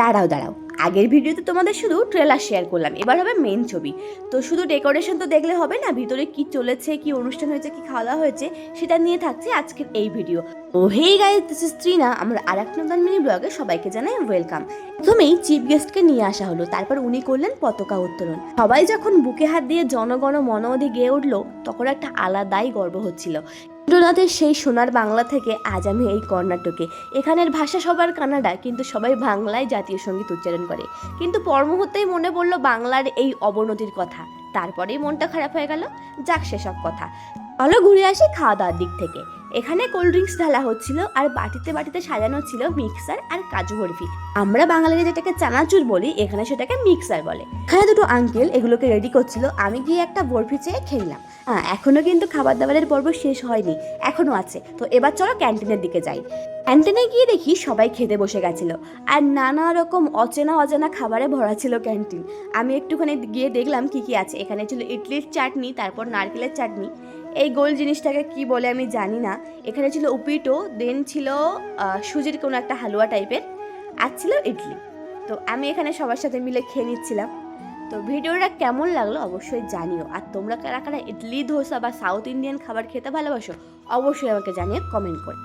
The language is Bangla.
দাঁড়াও দাঁড়াও। আগের ভিডিওতে তোমাদের শুধু ট্রেলার শেয়ার করলাম, এবার হবে মেন ছবি। তো শুধু ডেকোরেশন তো দেখলে হবে না, ভিতরে কি চলেছে, কি অনুষ্ঠান হয়েছে, কি খাওয়া দাওয়া হয়েছে, সেটা নিয়ে থাকছে আজকের এই video O hey guys this is Trina আমরা আর এক নতুন মিনি ব্লগে সবাইকে জানাই ওয়েলকাম প্রথমেই চিফ গেস্টকে নিয়ে আসা হলো, তারপর উনি করলেন পতাকা উত্তোলন। সবাই যখন বুকে হাত দিয়ে জনগণ মনোধি গেয়ে উঠল, তখন একটা আলাদাই গর্ব হচ্ছিল। রবীন্দ্রনাথের সেই সোনার বাংলা থেকে আজ আমি এই কর্ণাটকে। এখানের ভাষা সবার কানাডা, কিন্তু সবাই বাংলায় জাতীয় সংগীত উচ্চারণ করে। কিন্তু পর মুহূর্তেই মনে পড়ল বাংলার এই অবনতির কথা। তারপরেই মনটা খারাপ হয়ে গেল, যাক সেসব কথা। চলো ঘুরে আসি খাওয়া দাওয়ার দিক থেকে। এখানে কোল্ড ড্রিঙ্কস ঢালা হচ্ছিল আর বাটিতে বাটিতে সাজানো ছিল মিক্সার আর কাজু বরফি। আমরা বাঙালিরা যেটাকে চানাচুর বলি, এখানে সেটাকে মিক্সার বলে। এখানে দুটো আঙ্কেল এগুলোকে রেডি করছিল, আমি গিয়ে একটা বরফি চেয়ে খেলাম হ্যাঁ এখনও কিন্তু খাবার দাবারের পর্ব শেষ হয়নি, এখনও আছে। তো এবার চলো ক্যান্টিনের দিকে যাই। ক্যান্টিনে গিয়ে দেখি সবাই খেতে বসে গেছিল, আর নানা রকম অচেনা অজানা খাবারে ভরা ছিল ক্যান্টিন আমি একটুখানি গিয়ে দেখলাম কি কি আছে। এখানে ছিল ইডলির চাটনি, তারপর নারকেলের চাটনি এই গোল জিনিসটাকে কি বলে আমি জানি না। এখানে ছিল উপিটো দেন ছিল সুজির কোনো একটা হালুয়া টাইপের আর ছিল ইডলি। তো আমি এখানে সবার সাথে মিলে খেয়ে নিচ্ছিলাম। তো ভিডিওটা কেমন লাগল অবশ্যই জানিও। আর তোমরা কারা কারা ইডলি, ধোসা বা সাউথ ইন্ডিয়ান খাবার খেতে ভালোবাসো, অবশ্যই আমাকে জানিয়ে কমেন্ট করে।